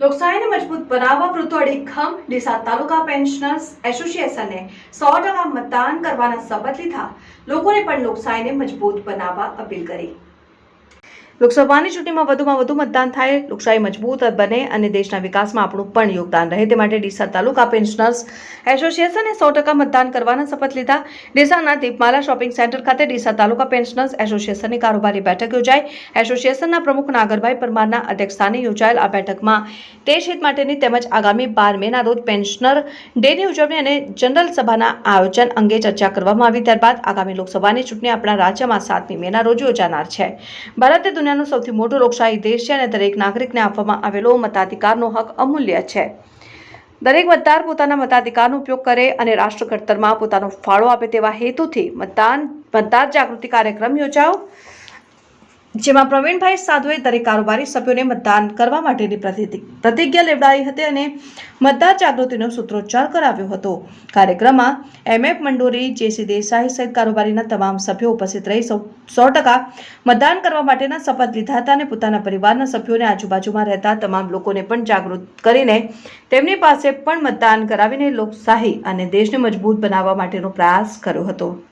લોકશાહીને મજબૂત બનાવવા વૃદ્ધો અડીખમ ડીસા તાલુકા પેન્શનર્સ એસોસિએશને સો ટકા મતદાન કરવાના શપથ લીધા. લોકોને પણ લોકશાહીને મજબૂત બનાવવા અપીલ કરી. લોકસભાની ચૂંટણીમાં વધુમાં વધુ મતદાન થાય, લોકશાહી મજબૂત બને અને દેશના વિકાસમાં આપણું પણ યોગદાન રહે. તે માટે ડીસા તાલુકા પેન્શનર્સ એસોસિએશને સો ટકા મતદાન કરવાના શપથ લીધા. ડીસાના દીપમાલા શોપિંગ સેન્ટર ખાતે ડીસા તાલુકા પેન્શનર્સ એસોસિએશનની કારોબારી બેઠક યોજાઈ. એસોસિએશનના પ્રમુખ નાગરભાઈ પરમારના અધ્યક્ષસ્થાને યોજાયેલ આ બેઠકમાં તે હિત માટેની તેમજ આગામી બાર મેના રોજ પેન્શનર ડેની ઉજવણી અને જનરલ સભાના આયોજન અંગે ચર્ચા કરવામાં આવી. ત્યારબાદ આગામી લોકસભાની ચૂંટણી આપણા રાજ્યમાં સાતમી મેના રોજ યોજાનાર છે. ભારત દુનિયાનો સૌથી મોટો લોકશાહી દેશ છે અને દરેક નાગરિકને આપવામાં આવેલો મતાધિકારનો હક અમૂલ્ય છે. દરેક મતદાર પોતાના મતાધિકારનો ઉપયોગ કરે અને રાષ્ટ્ર ઘડતરમાં પોતાનો ફાળો આપે તેવા હેતુથી મતદાન, મતદાર જાગૃતિ કાર્યક્રમ યોજાયો. જેમાં પ્રવીણભાઈ સાધુએ દરેક કારોબારી સભ્યોને મતદાન કરવા માટેની પ્રતિ- પ્રતિજ્ઞા લેવડાવી હતી અને મતદાર જાગૃતિનો સૂત્રોચ્ચાર કરાવ્યો હતો. કાર્યક્રમમાં એમએફ મંડોરી, જેસી દેસાઈ સહિત કારોબારીના તમામ સભ્યો ઉપસ્થિત રહી સો ટકા મતદાન કરવા માટેના શપથ લીધા હતા અને પોતાના પરિવારના સભ્યોને આજુબાજુમાં રહેતા તમામ લોકોને પણ જાગૃત કરીને તેમની પાસે પણ મતદાન કરાવીને લોકશાહી અને દેશને મજબૂત બનાવવા માટેનો પ્રયાસ કર્યો હતો.